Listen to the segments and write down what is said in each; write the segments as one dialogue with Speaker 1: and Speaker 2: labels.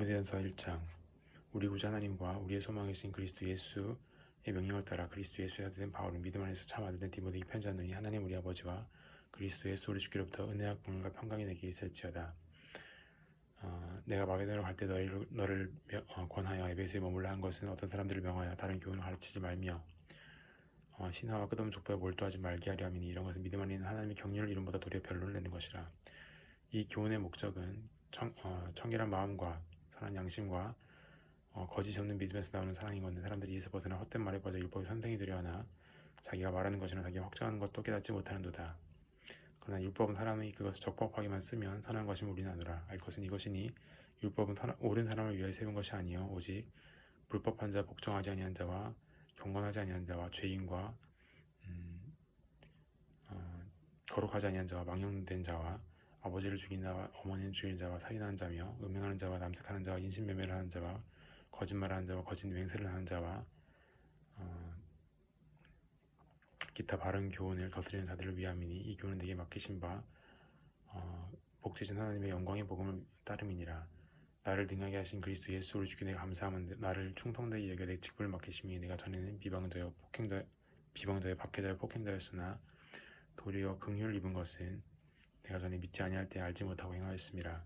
Speaker 1: 디모데전서 1장 우리 구주 하나님과 우리의 소망이신 그리스도 예수의 명령을 따라 그리스도 예수에 된 바울은 믿음 안에서 참 아들된 디모데에게 편지하노니 하나님 우리 아버지와 그리스도 예수 우리 주께로부터 은혜와 공헌과 평강이 내게 있을지어다. 어, 내가 마게도냐로 갈 때 너희를 너를 명- 어, 권하여 에베소에 머물라 한 것은 어떤 사람들을 명하여 다른 교훈을 가르치지 말며 어, 신화와 끝없는 족보에 몰두하지 말게 하려 함이니 이런 것은 믿음 안에 있는 하나님의 경륜을 이름보다 도리어 변론을 내는 것이라. 이 교훈의 목적은 청, 어, 청결한 마음과 선한 양심과 어, 거짓 없는 믿음에서 나오는 사랑인 건데 사람들이 이에서 벗어나 헛된 말에 빠져 율법의 선생이 되려 하나 자기가 말하는 것이나 자기가 확정하는 것도 깨닫지 못하는도다. 그러나 율법은 사람이 그것을 적법하게만 쓰면 선한 것임을 우리는 아노라. 알 것은 이것이니 율법은 선한- 옳은 사람을 위하여 세운 것이 아니요 오직 불법한 자, 복종하지 아니한 자와 경건하지 아니한 자와 죄인과 음, 어, 거룩하지 아니한 자와 망령된 자와 아버지를 죽인 자와 어머니를 죽인 자와 살인하는 자며 음행하는 자와 남색하는 자와 인신매매를 하는 자와 거짓말하는 자와 거짓 맹세를 하는 자와 어, 기타 바른 교훈을 거스리는 자들을 위함이니 이 교훈은 내게 맡기신 바 어, 복되신 하나님의 영광의 복음을 따름이니라. 나를 능하게 하신 그리스도 예수를 주께 내가 감사하면 나를 충성되게 여겨 내 직분을 맡기심이 내가 전에는 비방자여 폭행자 비방자여 박해자여 폭행자였으나 도리어 긍휼을 입은 것은 내가 전에 믿지 아니할 때 알지 못하고 행하였음이라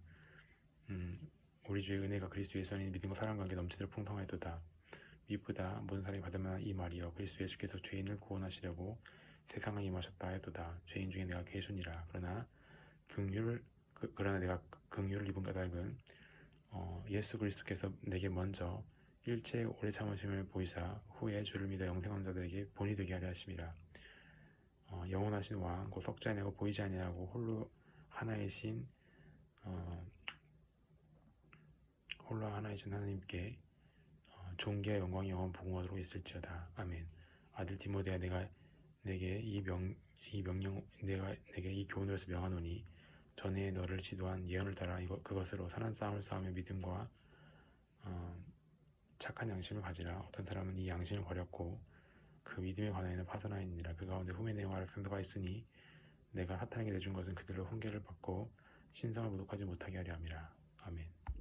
Speaker 1: 음, 우리 주의 은혜가 그리스도 예수 안에 믿음과 사랑 관계 넘치도록 풍성하였도다. 미보다 모든 사람이 만한 이 말이여. 그리스도 예수께서 죄인을 구원하시려고 세상에 임하셨다 하였도다. 죄인 중에 내가 괴순이라. 그러나 긍휼 그, 그러나 내가 긍휼을 입은 까닭은 어, 예수 그리스도께서 내게 먼저 일체 오래 참으심을 보이사 후에 주를 믿어 영생한 자들에게 본이 되게 하려 하심이라 어, 영원하신 왕, 곧 썩지 아니하고 보이지 아니하고 홀로 하나이신 어, 홀로 하나이신 하나님께 어, 존귀와 영광이 영원 부흥하도록 있을지어다. 아멘. 아들 디모데야 내가 내게 이 명 이 명령 내가 내게 이 교훈으로서 명하노니 전에 너를 지도한 예언을 따라 이것 그것으로 선한 싸움을 싸우며 믿음과 어, 착한 양심을 가지라. 어떤 사람은 이 양심을 버렸고 그 믿음에 관하여는 파선하였느니라. 그 가운데 후메네와 알렉산더가 있으니 내가 사탄에게 내준 것은 그들로 훈계를 받고 신성을 모독하지 못하게 하려 함이라. 아멘.